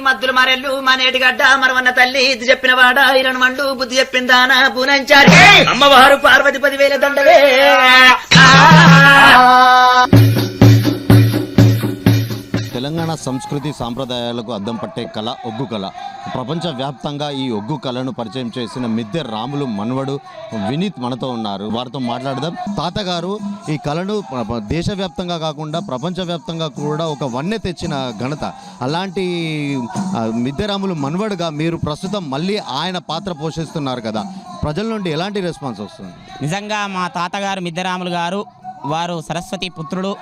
మద్దులు మరెల్లు మనేటి గడ్డ మరవన్న తల్లి ఇది చెప్పిన వాడ ఇరణ మండు బుద్ధి చెప్పిందానా పూనంచారి అమ్మవారు పార్వతి పదివేల దండవే తెలంగాణ సంస్కృతి సాంప్రదాయాలకు అద్దం పట్టే కళ ఒగ్గు కళ. ప్రపంచవ్యాప్తంగా ఈ ఒగ్గు కళను పరిచయం చేసిన మిద్దె రాములు మనవడు వినీత్ మనతో ఉన్నారు. వారితో మాట్లాడదాం. తాతగారు ఈ కళను దేశవ్యాప్తంగా కాకుండా ప్రపంచవ్యాప్తంగా కూడా ఒక వన్నె తెచ్చిన ఘనత. అలాంటి మిద్దె రాములు మనవడుగా మీరు ప్రస్తుతం మళ్ళీ ఆయన పాత్ర పోషిస్తున్నారు కదా. ప్రజల నుండి ఎలాంటి రెస్పాన్స్ వస్తుంది? నిజంగా మా తాతగారు మిద్దెరాములు గారు వారు సరస్వతి పుత్రుడు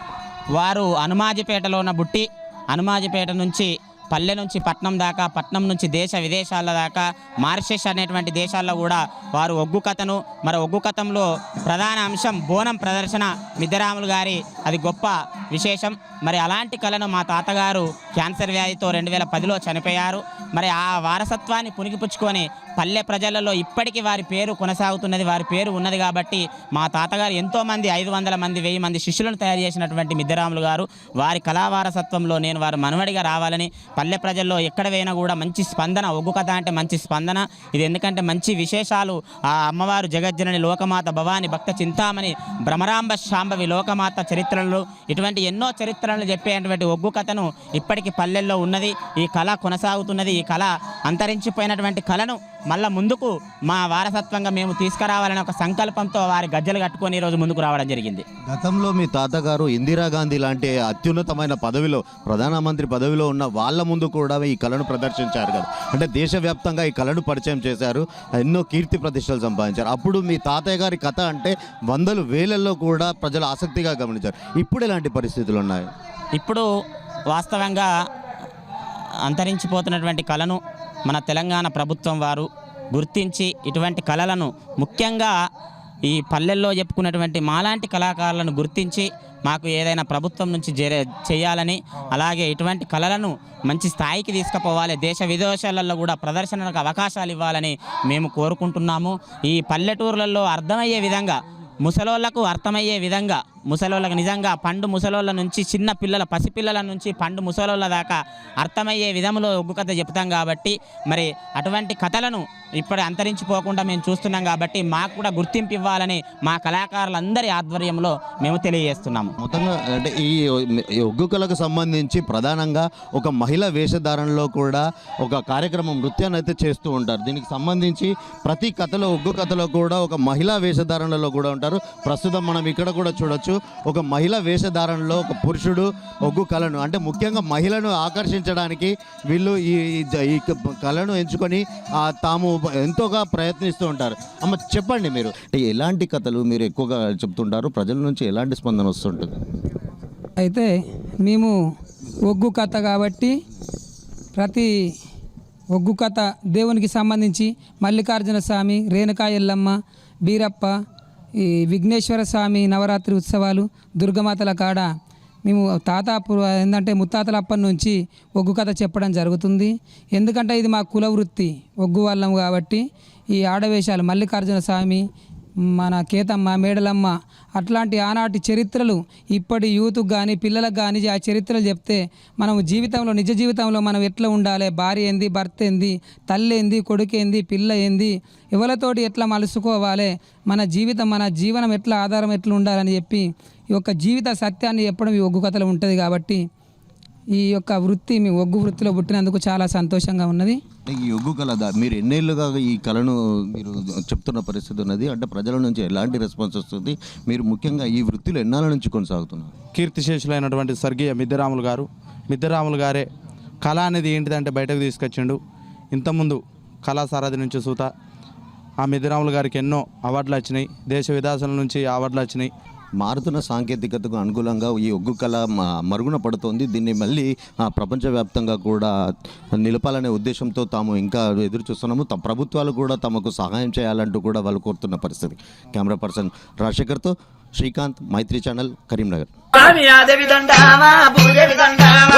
వారు అనుమాజిపేటలో ఉన్న బుట్టి అనుమాజిపేట నుంచి పల్లె నుంచి పట్నం దాకా పట్నం నుంచి దేశ విదేశాల దాకా మారిషస్ అనేటువంటి దేశాల్లో కూడా వారు ఒగ్గు కథను మరి ఒగ్గు కథంలో ప్రధాన అంశం బోనం ప్రదర్శన మిద్దరాములు గారి అది గొప్ప విశేషం. మరి అలాంటి కళను మా తాతగారు క్యాన్సర్ వ్యాధితో రెండు వేల పదిలో చనిపోయారు. మరి ఆ వారసత్వాన్ని పుణికిపుచ్చుకొని పల్లె ప్రజలలో ఇప్పటికీ వారి పేరు కొనసాగుతున్నది వారి పేరు ఉన్నది కాబట్టి మా తాతగారు ఎంతోమంది ఐదు వందల మంది వెయ్యి మంది శిష్యులను తయారు చేసినటువంటి మిద్దరాములు గారు. వారి కళా వారసత్వంలో నేను వారు మనవడిగా రావాలని పల్లె ప్రజల్లో ఎక్కడ పోయినా కూడా మంచి స్పందన ఒగ్గు కథ అంటే మంచి స్పందన. ఇది ఎందుకంటే మంచి విశేషాలు ఆ అమ్మవారు జగజ్జనని లోకమాత భవాని భక్త చింతామణి భ్రమరాంబ శాంభవి లోకమాత చరిత్రలు. ఇటువంటి ఎన్నో చరిత్రలను చెప్పేటువంటి ఒగ్గు కథను ఇప్పటికీ పల్లెల్లో ఉన్నది. ఈ కళ కొనసాగుతున్నది. ఈ కళ అంతరించిపోయినటువంటి కళను మళ్ళా ముందుకు మా వారసత్వంగా మేము తీసుకురావాలనే ఒక సంకల్పంతో వారి గజ్జలు కట్టుకొని ఈరోజు ముందుకు రావడం జరిగింది. గతంలో మీ తాతగారు ఇందిరాగాంధీ లాంటి అత్యున్నతమైన పదవిలో ప్రధానమంత్రి పదవిలో ఉన్న వాళ్ళ ముందు కూడా ఈ కళను ప్రదర్శించారు కదా. అంటే దేశవ్యాప్తంగా ఈ కళను పరిచయం చేశారు ఎన్నో కీర్తి ప్రతిష్టలు సంపాదించారు. అప్పుడు మీ తాతయ్య గారి కథ అంటే వందలు వేలల్లో కూడా ప్రజలు ఆసక్తిగా గమనించారు. ఇప్పుడు ఎలాంటి పరిస్థితులు ఉన్నాయి? ఇప్పుడు వాస్తవంగా అంతరించిపోతున్నటువంటి కళను మన తెలంగాణ ప్రభుత్వం వారు గుర్తించి ఇటువంటి కళలను ముఖ్యంగా ఈ పల్లెల్లో చెప్పుకున్నటువంటి మాలాంటి కళాకారులను గుర్తించి మాకు ఏదైనా ప్రభుత్వం నుంచి జరే చేయాలని అలాగే ఇటువంటి కళలను మంచి స్థాయికి తీసుకుపోవాలి దేశ విదేశాలలో కూడా ప్రదర్శనలకు అవకాశాలు ఇవ్వాలని మేము కోరుకుంటున్నాము. ఈ పల్లెటూర్లలో అర్థమయ్యే విధంగా ముసలోళ్ళకు అర్థమయ్యే విధంగా ముసలోళ్ళకి నిజంగా పండు ముసలోళ్ళ నుంచి చిన్న పిల్లల పసిపిల్లల నుంచి పండు ముసలోళ్ళ దాకా అర్థమయ్యే విధంలో ఒగ్గు కథ చెప్తాం కాబట్టి మరి అటువంటి కథలను ఇప్పుడు అంతరించిపోకుండా మేము చూస్తున్నాం కాబట్టి మాకు కూడా గుర్తింపు ఇవ్వాలని మా కళాకారులందరి ఆధ్వర్యంలో మేము తెలియజేస్తున్నాము. మొత్తంగా అంటే ఈ ఈ ఒగ్గు కళకు సంబంధించి ప్రధానంగా ఒక మహిళ వేషధారణలో కూడా ఒక కార్యక్రమం నృత్యాన్ని అయితే చేస్తూ ఉంటారు. దీనికి సంబంధించి ప్రతి కథలో ఒగ్గు కథలో కూడా ఒక మహిళా వేషధారణలో కూడా ఉంటారు. ప్రస్తుతం మనం ఇక్కడ కూడా చూడొచ్చు. ఒక మహిళ వేషధారణలో ఒక పురుషుడు ఒగ్గు కళను అంటే ముఖ్యంగా మహిళను ఆకర్షించడానికి వీళ్ళు ఈ ఈ జ- ఈ క- కళను ఎంచుకొని ఆ, తాము ఎంతోగా ప్రయత్నిస్తూ ఉంటారు. అమ్మ చెప్పండి మీరు. అంటే ఎలాంటి కథలు మీరు ఎక్కువగా చెప్తుంటారు? ప్రజల నుంచి ఎలాంటి స్పందన వస్తుంటుంది? అయితే మేము ఒగ్గు కథ కాబట్టి ప్రతి ఒగ్గు కథ దేవునికి సంబంధించి మల్లికార్జున స్వామి రేణుకా ఎల్లమ్మ బీరప్ప ఈ విఘ్నేశ్వర స్వామి నవరాత్రి ఉత్సవాలు దుర్గమాతల కాడ మేము తాత ఏంటంటే ముత్తాతల అప్పటి నుంచి ఒగ్గు కథ చెప్పడం జరుగుతుంది. ఎందుకంటే ఇది మా కుల వృత్తి ఒగ్గు వాళ్ళం కాబట్టి ఈ ఆడవేషాలు మల్లికార్జున స్వామి మన కేతమ్మ మేడలమ్మ అట్లాంటి ఆనాటి చరిత్రలు ఇప్పటి యూత్కి కానీ పిల్లలకు కానీ ఆ చరిత్రలు చెప్తే మనం జీవితంలో నిజ జీవితంలో మనం ఎట్లా ఉండాలి? భార్య ఏంది? భర్త ఏంది? తల్లి ఏంది? కొడుకు ఏంది? పిల్ల ఏంది? ఎవరితోటి ఎట్లా మలుసుకోవాలి? మన జీవితం మన జీవనం ఎట్లా ఆధారం ఎట్లా ఉండాలని చెప్పి ఈ యొక్క జీవిత సత్యాన్ని చెప్పడం ఈ ఒగ్గు కథలు ఉంటుంది కాబట్టి ఈ యొక్క వృత్తి మీ ఒగ్గు వృత్తిలో పుట్టినందుకు చాలా సంతోషంగా ఉన్నది. ఈ ఒగ్గు కళ మీరు ఎన్నేళ్ళుగా ఈ కళను మీరు చెప్తున్న పరిస్థితి ఉన్నది. అంటే ప్రజల నుంచి ఎలాంటి రెస్పాన్స్ వస్తుంది? మీరు ముఖ్యంగా ఈ వృత్తిలో ఎన్నాళ్ళ నుంచి కొనసాగుతున్నారు? కీర్తిశేషులైనటువంటి స్వర్గీయ మిద్దరాములు గారు. మిద్దరాములు గారే కళ అనేది ఏంటిదంటే బయటకు తీసుకొచ్చిండు. ఇంతకుముందు కళాసారథి నుంచి సూత. ఆ మిద్దరాములు గారికి ఎన్నో అవార్డులు వచ్చినాయి. దేశ విదేశాల నుంచి అవార్డులు వచ్చినాయి. మారుతున్న సాంకేతికతకు అనుకూలంగా ఈ ఒగ్గు కళ మ- మరుగున పడుతోంది. దీన్ని మళ్ళీ ఆ, ప్రపంచవ్యాప్తంగా కూడా నిలపాలనే ఉద్దేశంతో తాము ఇంకా ఎదురు చూస్తున్నాము. ప్రభుత్వాలు కూడా తమకు సహాయం చేయాలంటూ కూడా వాళ్ళు కోరుతున్న పరిస్థితి. కెమెరా పర్సన్ రాజశేఖర్తో శ్రీకాంత్ మైత్రి ఛానల్ కరీంనగర్. స్వామి ఆదేవి దండామా భూదేవి దండామా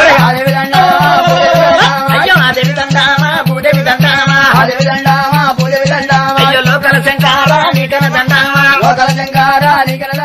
అయ్యో ఆదేవి దండామా భూదేవి దండామా అయ్యో లోకల శంకార నీకల దండామా. లోకల శంకార నీకల